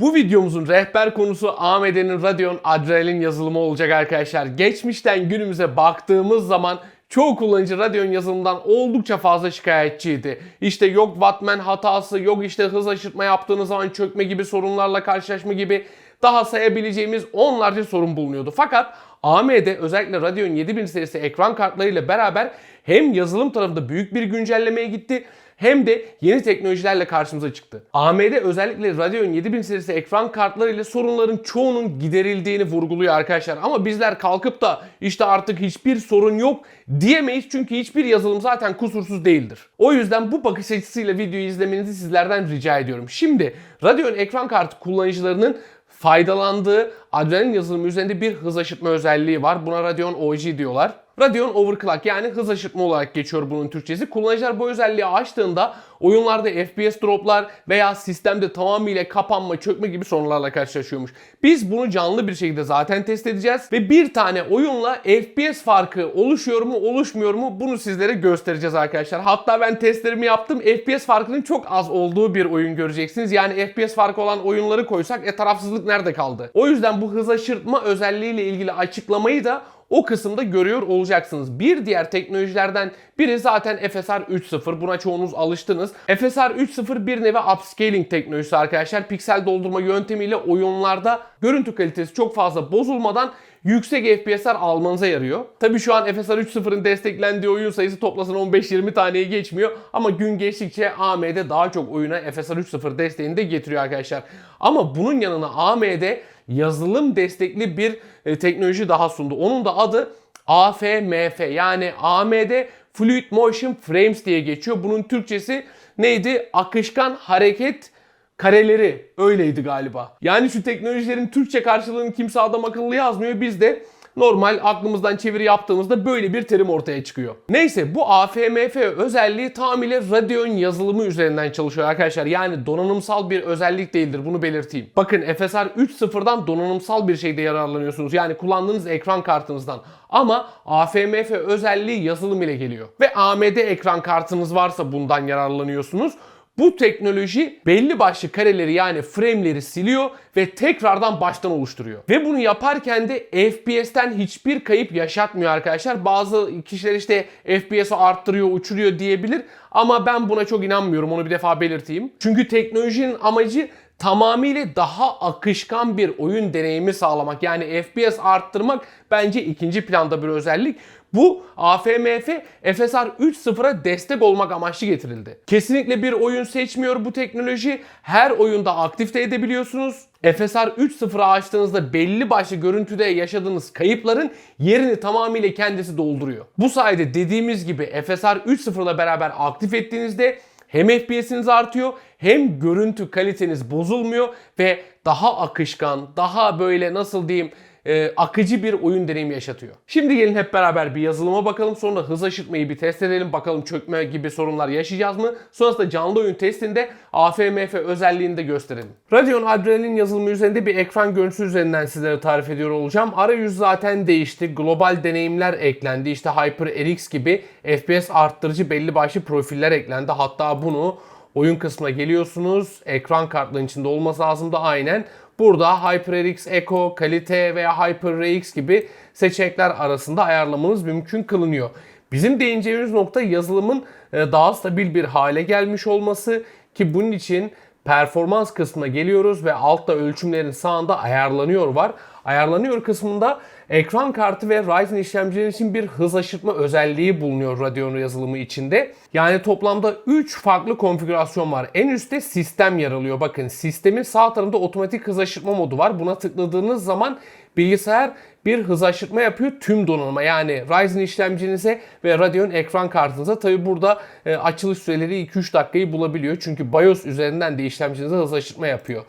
Bu videomuzun rehber konusu AMD'nin Radeon Adrenalin yazılımı olacak arkadaşlar. Geçmişten günümüze baktığımız zaman çoğu kullanıcı Radeon yazılımından oldukça fazla şikayetçiydi. İşte yok Wattman hatası, yok işte hız aşırtma yaptığınız zaman çökme gibi sorunlarla karşılaşma gibi daha sayabileceğimiz onlarca sorun bulunuyordu. Fakat AMD özellikle Radeon 7000 serisi ekran kartlarıyla beraber hem yazılım tarafında büyük bir güncellemeye gitti hem de yeni teknolojilerle karşımıza çıktı. AMD özellikle Radeon 7000 serisi ekran kartlarıyla sorunların çoğunun giderildiğini vurguluyor arkadaşlar. Ama bizler kalkıp da işte artık hiçbir sorun yok diyemeyiz çünkü hiçbir yazılım zaten kusursuz değildir. O yüzden bu bakış açısıyla videoyu izlemenizi sizlerden rica ediyorum. Şimdi Radeon ekran kartı kullanıcılarının faydalandığı Adrenalin yazılımı üzerinde bir hız aşırtma özelliği var. Buna Radeon OG diyorlar. Radeon Overclock yani hız aşırtma olarak geçiyor bunun Türkçesi. Kullanıcılar bu özelliği açtığında oyunlarda FPS droplar veya sistemde tamamıyla kapanma, çökme gibi sorunlarla karşılaşıyormuş. Biz bunu canlı bir şekilde zaten test edeceğiz ve bir tane oyunla FPS farkı oluşuyor mu, oluşmuyor mu bunu sizlere göstereceğiz arkadaşlar. Hatta ben testlerimi yaptım. FPS farkının çok az olduğu bir oyun göreceksiniz. Yani FPS farkı olan oyunları koysak e tarafsızlık nerede kaldı? O yüzden bu hız aşırtma özelliğiyle ilgili açıklamayı da o kısımda görüyor olacaksınız. Bir diğer teknolojilerden biri zaten FSR 3.0. Buna çoğunuz alıştınız. FSR 3.0 bir nevi upscaling teknolojisi arkadaşlar. Piksel doldurma yöntemiyle oyunlarda görüntü kalitesi çok fazla bozulmadan yüksek FPS'ler almanıza yarıyor. Tabi şu an FSR 3.0'ın desteklendiği oyun sayısı toplasan 15-20 taneyi geçmiyor. Ama gün geçtikçe AMD daha çok oyuna FSR 3.0 desteğini de getiriyor arkadaşlar. Ama bunun yanına AMD yazılım destekli bir e, teknoloji daha sundu. Onun da adı AFMF yani AMD Fluid Motion Frames diye geçiyor. Bunun Türkçesi neydi? Akışkan hareket kareleri öyleydi galiba. Yani şu teknolojilerin Türkçe karşılığını kimse adam akıllı yazmıyor. Biz de normal aklımızdan çeviri yaptığımızda böyle bir terim ortaya çıkıyor. Neyse bu AFMF özelliği tamamıyla Radeon yazılımı üzerinden çalışıyor arkadaşlar. Yani donanımsal bir özellik değildir bunu belirteyim. Bakın FSR 3.0'dan donanımsal bir şeyde yararlanıyorsunuz. Yani kullandığınız ekran kartınızdan. Ama AFMF özelliği yazılım ile geliyor. Ve AMD ekran kartınız varsa bundan yararlanıyorsunuz. Bu teknoloji belli başlı kareleri yani frame'leri siliyor ve tekrardan baştan oluşturuyor. Ve bunu yaparken de FPS'ten hiçbir kayıp yaşatmıyor arkadaşlar. Bazı kişiler işte FPS'i arttırıyor, uçuruyor diyebilir ama ben buna çok inanmıyorum. Onu bir defa belirteyim. Çünkü teknolojinin amacı tamamıyla daha akışkan bir oyun deneyimi sağlamak. Yani FPS arttırmak bence ikinci planda bir özellik. Bu AFMF FSR 3.0'a destek olmak amaçlı getirildi. Kesinlikle bir oyun seçmiyor bu teknoloji. Her oyunda aktif de edebiliyorsunuz. FSR 3.0'ı açtığınızda belli başlı görüntüde yaşadığınız kayıpların yerini tamamıyla kendisi dolduruyor. Bu sayede dediğimiz gibi FSR 3.0 ile beraber aktif ettiğinizde hem FPS'iniz artıyor hem görüntü kaliteniz bozulmuyor ve daha akışkan, daha böyle nasıl diyeyim e, akıcı bir oyun deneyimi yaşatıyor. Şimdi gelin hep beraber bir yazılıma bakalım. Sonra hız aşırtmayı bir test edelim. Bakalım çökme gibi sorunlar yaşayacağız mı? Sonrasında canlı oyun testinde AFMF özelliğini de gösterelim. Radeon Adrenalin yazılımı üzerinde bir ekran görüntüsü üzerinden sizlere tarif ediyor olacağım. Arayüz zaten değişti. Global deneyimler eklendi. İşte HyperRX gibi FPS arttırıcı belli başlı profiller eklendi. Hatta bunu oyun kısmına geliyorsunuz. Ekran kartlarının içinde olması lazım da aynen. Burada HyperRX Echo, kalite veya HyperRX gibi seçenekler arasında ayarlamanız mümkün kılınıyor. Bizim değineceğimiz nokta yazılımın e, daha stabil bir hale gelmiş olması ki bunun için performans kısmına geliyoruz ve altta ölçümlerin sağında ayarlanıyor var. Ayarlanıyor kısmında ekran kartı ve Ryzen işlemciler için bir hız aşırtma özelliği bulunuyor Radeon yazılımı içinde. Yani toplamda 3 farklı konfigürasyon var. En üstte sistem yer alıyor. Bakın sistemin sağ tarafında otomatik hız aşırtma modu var. Buna tıkladığınız zaman bilgisayar bir hız aşırtma yapıyor tüm donanıma. Yani Ryzen işlemcinize ve Radeon ekran kartınıza. Tabi burada e, açılış süreleri 2-3 dakikayı bulabiliyor. Çünkü BIOS üzerinden de işlemcinize hız aşırtma yapıyor.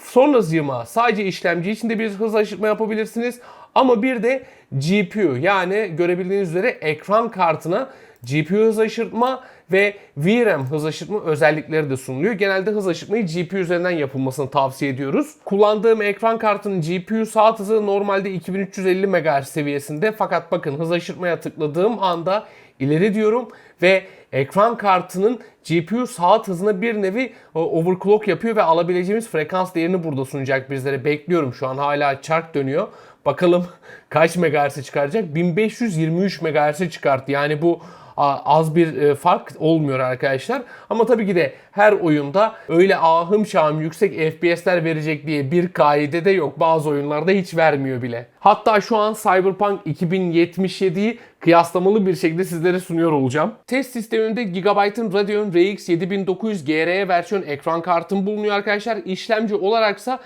Sonrasıma sadece işlemci içinde bir hız aşırtma yapabilirsiniz. Ama bir de GPU yani görebildiğiniz üzere ekran kartına GPU hız aşırtma ve VRAM hız aşırtma özellikleri de sunuluyor. Genelde hız aşırtmayı GPU üzerinden yapılmasını tavsiye ediyoruz. Kullandığım ekran kartının GPU saat hızı normalde 2350 MHz seviyesinde fakat bakın hız aşırtmaya tıkladığım anda ileri diyorum ve ekran kartının GPU saat hızına bir nevi e, overclock yapıyor ve alabileceğimiz frekans değerini burada sunacak bizlere. Bekliyorum şu an hala çark dönüyor. Bakalım kaç megahertz'e çıkaracak? 1523 megahertz'e çıkarttı. Yani bu az bir e, fark olmuyor arkadaşlar. Ama tabii ki de her oyunda öyle ahım şahım yüksek FPS'ler verecek diye bir kaide de yok. Bazı oyunlarda hiç vermiyor bile. Hatta şu an Cyberpunk 2077'yi kıyaslamalı bir şekilde sizlere sunuyor olacağım. Test sistemimde Gigabyte'ın Radeon RX 7900 GRE versiyon ekran kartım bulunuyor arkadaşlar. İşlemci olaraksa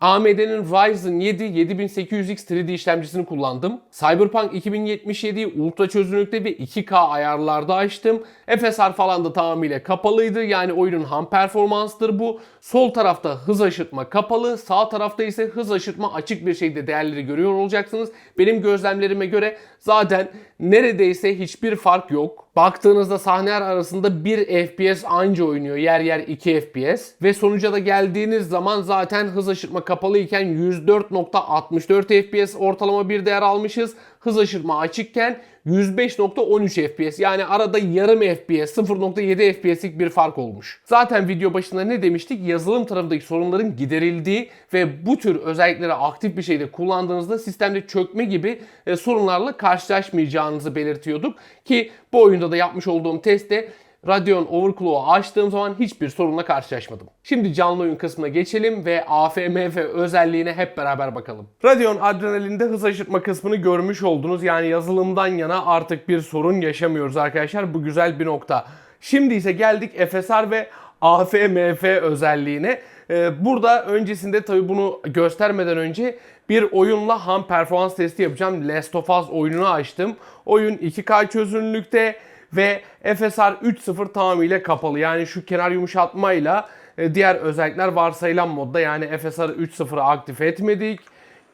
AMD'nin Ryzen 7 7800X 3D işlemcisini kullandım. Cyberpunk 2077'yi ultra çözünürlükte ve 2K ayarlarda açtım. FSR falan da tamamıyla kapalıydı. Yani oyunun ham performansıdır bu. Sol tarafta hız aşırtma kapalı, sağ tarafta ise hız aşırtma açık bir şekilde değerleri görüyor olacaksınız. Benim gözlemlerime göre zaten neredeyse hiçbir fark yok. Baktığınızda sahneler arasında 1 FPS anca oynuyor. Yer yer 2 FPS. Ve sonuca da geldiğiniz zaman zaten hız aşırtma kapalı iken 104.64 FPS ortalama bir değer almışız. Hız aşırtma açıkken 105.13 FPS yani arada yarım FPS 0.7 FPS'lik bir fark olmuş. Zaten video başında ne demiştik? Yazılım tarafındaki sorunların giderildiği ve bu tür özellikleri aktif bir şekilde kullandığınızda sistemde çökme gibi e, sorunlarla karşılaşmayacağınızı belirtiyorduk. Ki bu oyunda da yapmış olduğum testte Radeon Overclock'u açtığım zaman hiçbir sorunla karşılaşmadım. Şimdi canlı oyun kısmına geçelim ve AFMF özelliğine hep beraber bakalım. Radeon Adrenalin'de hız aşırtma kısmını görmüş oldunuz. Yani yazılımdan yana artık bir sorun yaşamıyoruz arkadaşlar. Bu güzel bir nokta. Şimdi ise geldik FSR ve AFMF özelliğine. Ee, Burada öncesinde tabii bunu göstermeden önce bir oyunla ham performans testi yapacağım. Last of Us oyununu açtım. Oyun 2K çözünürlükte ve FSR 3.0 tamamıyla kapalı. Yani şu kenar yumuşatmayla e, diğer özellikler varsayılan modda. Yani FSR 3.0'ı aktif etmedik.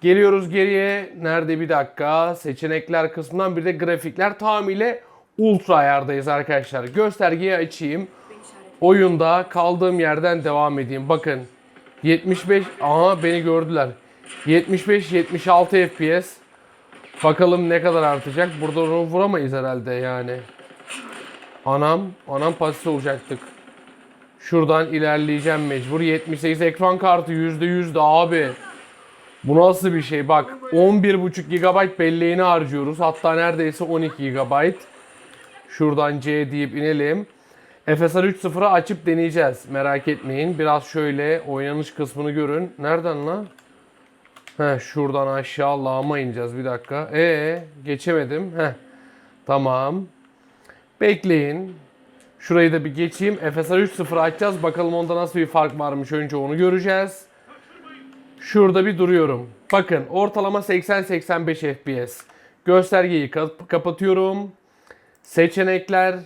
Geliyoruz geriye. Nerede bir dakika? Seçenekler kısmından bir de grafikler tamamıyla ultra ayardayız arkadaşlar. Göstergeyi açayım. Oyunda kaldığım yerden devam edeyim. Bakın 75 aha beni gördüler. 75 76 FPS. Bakalım ne kadar artacak. Burada onu vuramayız herhalde yani. Anam, anam pasif olacaktık. Şuradan ilerleyeceğim mecbur. 78 ekran kartı %100 de abi. Bu nasıl bir şey? Bak 11.5 GB belleğini harcıyoruz. Hatta neredeyse 12 GB. Şuradan C deyip inelim. FSR 3.0'ı açıp deneyeceğiz. Merak etmeyin. Biraz şöyle oynanış kısmını görün. Nereden lan? Heh, şuradan aşağı lağma ineceğiz. Bir dakika. Ee, geçemedim. Heh. Tamam. Bekleyin. Şurayı da bir geçeyim. FSR 3.0 açacağız. Bakalım onda nasıl bir fark varmış. Önce onu göreceğiz. Şurada bir duruyorum. Bakın ortalama 80-85 FPS. Göstergeyi kap- kapatıyorum. Seçenekler,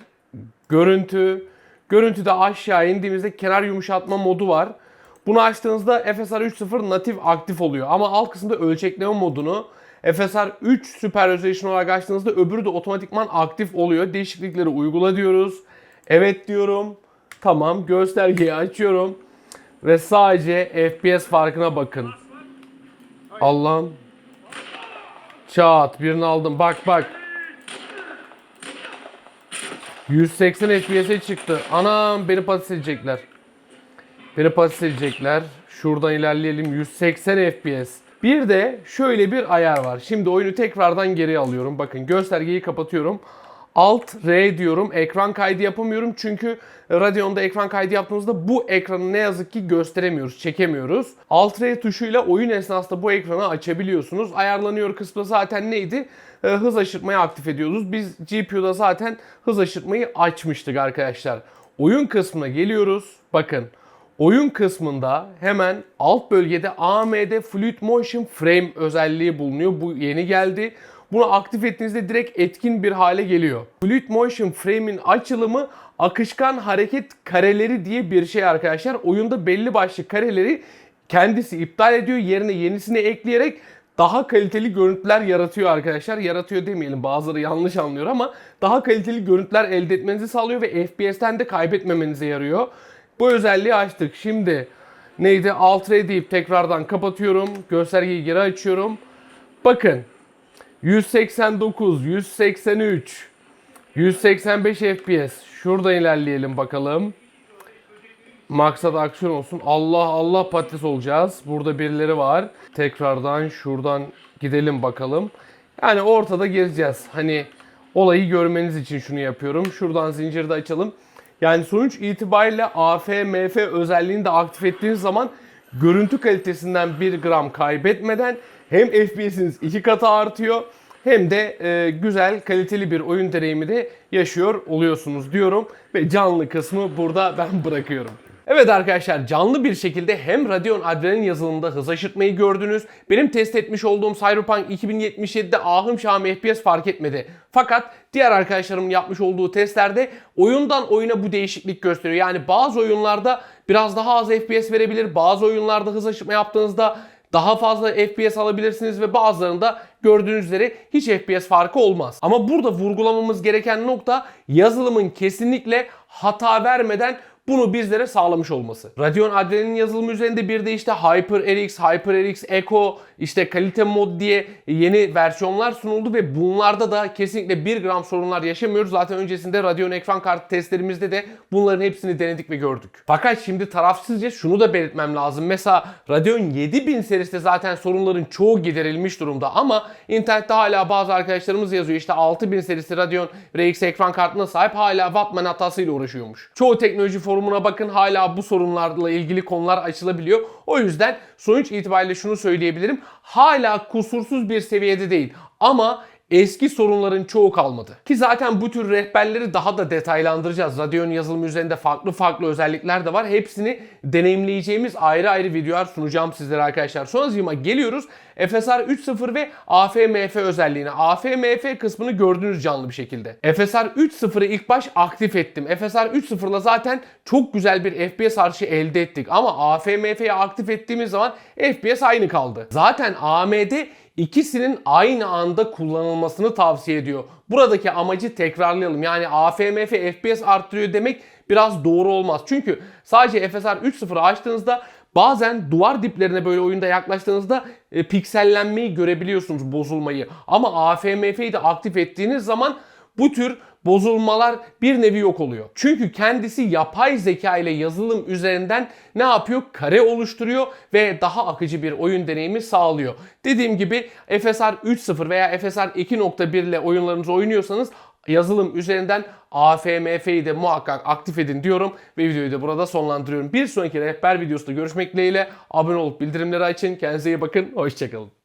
görüntü. Görüntüde aşağı indiğimizde kenar yumuşatma modu var. Bunu açtığınızda FSR 3.0 natif aktif oluyor. Ama alt kısımda ölçekleme modunu FSR 3 Super Resolution olarak açtığınızda öbürü de otomatikman aktif oluyor. Değişiklikleri uygula diyoruz. Evet diyorum. Tamam göstergeyi açıyorum. Ve sadece FPS farkına bakın. Allah'ım. Çat birini aldım. Bak bak. 180 FPS'e çıktı. Anam beni patates edecekler. Beni patates edecekler. Şuradan ilerleyelim. 180 FPS. Bir de şöyle bir ayar var. Şimdi oyunu tekrardan geri alıyorum. Bakın göstergeyi kapatıyorum. Alt R diyorum. Ekran kaydı yapamıyorum. Çünkü Radeon'da ekran kaydı yaptığımızda bu ekranı ne yazık ki gösteremiyoruz, çekemiyoruz. Alt R tuşuyla oyun esnasında bu ekranı açabiliyorsunuz. Ayarlanıyor kısmı zaten neydi? Ee, hız aşırtmayı aktif ediyoruz. Biz GPU'da zaten hız aşırtmayı açmıştık arkadaşlar. Oyun kısmına geliyoruz. Bakın Oyun kısmında hemen alt bölgede AMD Fluid Motion Frame özelliği bulunuyor. Bu yeni geldi. Bunu aktif ettiğinizde direkt etkin bir hale geliyor. Fluid Motion Frame'in açılımı akışkan hareket kareleri diye bir şey arkadaşlar. Oyunda belli başlı kareleri kendisi iptal ediyor. Yerine yenisini ekleyerek daha kaliteli görüntüler yaratıyor arkadaşlar. Yaratıyor demeyelim bazıları yanlış anlıyor ama daha kaliteli görüntüler elde etmenizi sağlıyor ve FPS'ten de kaybetmemenize yarıyor. Bu özelliği açtık. Şimdi neydi? Alt R deyip tekrardan kapatıyorum. Göstergeyi geri açıyorum. Bakın 189, 183, 185 FPS. Şurada ilerleyelim bakalım. Maksat aksiyon olsun. Allah Allah patates olacağız. Burada birileri var. Tekrardan şuradan gidelim bakalım. Yani ortada gezeceğiz. Hani olayı görmeniz için şunu yapıyorum. Şuradan zinciri de açalım. Yani sonuç itibariyle AF, özelliğini de aktif ettiğiniz zaman görüntü kalitesinden 1 gram kaybetmeden hem FPS'iniz iki katı artıyor hem de e, güzel kaliteli bir oyun deneyimi de yaşıyor oluyorsunuz diyorum ve canlı kısmı burada ben bırakıyorum. Evet arkadaşlar canlı bir şekilde hem Radeon Adrenalin yazılımında hız aşırtmayı gördünüz. Benim test etmiş olduğum Cyberpunk 2077'de ahım şahım FPS fark etmedi. Fakat diğer arkadaşlarımın yapmış olduğu testlerde oyundan oyuna bu değişiklik gösteriyor. Yani bazı oyunlarda biraz daha az FPS verebilir. Bazı oyunlarda hız aşırtma yaptığınızda daha fazla FPS alabilirsiniz ve bazılarında gördüğünüz üzere hiç FPS farkı olmaz. Ama burada vurgulamamız gereken nokta yazılımın kesinlikle hata vermeden bunu bizlere sağlamış olması. Radeon Adrenalin yazılımı üzerinde bir de işte HyperRX, HyperRX Echo, işte kalite mod diye yeni versiyonlar sunuldu ve bunlarda da kesinlikle 1 gram sorunlar yaşamıyoruz. Zaten öncesinde Radeon ekran kartı testlerimizde de bunların hepsini denedik ve gördük. Fakat şimdi tarafsızca şunu da belirtmem lazım. Mesela Radeon 7000 serisinde zaten sorunların çoğu giderilmiş durumda ama internette hala bazı arkadaşlarımız yazıyor işte 6000 serisi Radeon RX ekran kartına sahip hala Wattman hatasıyla uğraşıyormuş. Çoğu teknoloji forumuna bakın hala bu sorunlarla ilgili konular açılabiliyor. O yüzden sonuç itibariyle şunu söyleyebilirim. Hala kusursuz bir seviyede değil ama eski sorunların çoğu kalmadı. Ki zaten bu tür rehberleri daha da detaylandıracağız. Radeon yazılımı üzerinde farklı farklı özellikler de var. Hepsini deneyimleyeceğimiz ayrı ayrı videolar sunacağım sizlere arkadaşlar. Sonrasıma geliyoruz. FSR 3.0 ve AFMF özelliğine. AFMF kısmını gördünüz canlı bir şekilde. FSR 3.0'ı ilk baş aktif ettim. FSR 3.0'la zaten çok güzel bir FPS artışı elde ettik. Ama AFMF'yi aktif ettiğimiz zaman FPS aynı kaldı. Zaten AMD ikisinin aynı anda kullanılmasını tavsiye ediyor. Buradaki amacı tekrarlayalım. Yani AFMF FPS arttırıyor demek biraz doğru olmaz. Çünkü sadece FSR 3.0'ı açtığınızda bazen duvar diplerine böyle oyunda yaklaştığınızda e, piksellenmeyi görebiliyorsunuz, bozulmayı. Ama AFMF'yi de aktif ettiğiniz zaman bu tür bozulmalar bir nevi yok oluyor. Çünkü kendisi yapay zeka ile yazılım üzerinden ne yapıyor? Kare oluşturuyor ve daha akıcı bir oyun deneyimi sağlıyor. Dediğim gibi FSR 3.0 veya FSR 2.1 ile oyunlarınızı oynuyorsanız yazılım üzerinden AFMF'yi de muhakkak aktif edin diyorum ve videoyu da burada sonlandırıyorum. Bir sonraki rehber videosunda görüşmek dileğiyle abone olup bildirimleri açın. Kendinize iyi bakın. Hoşçakalın.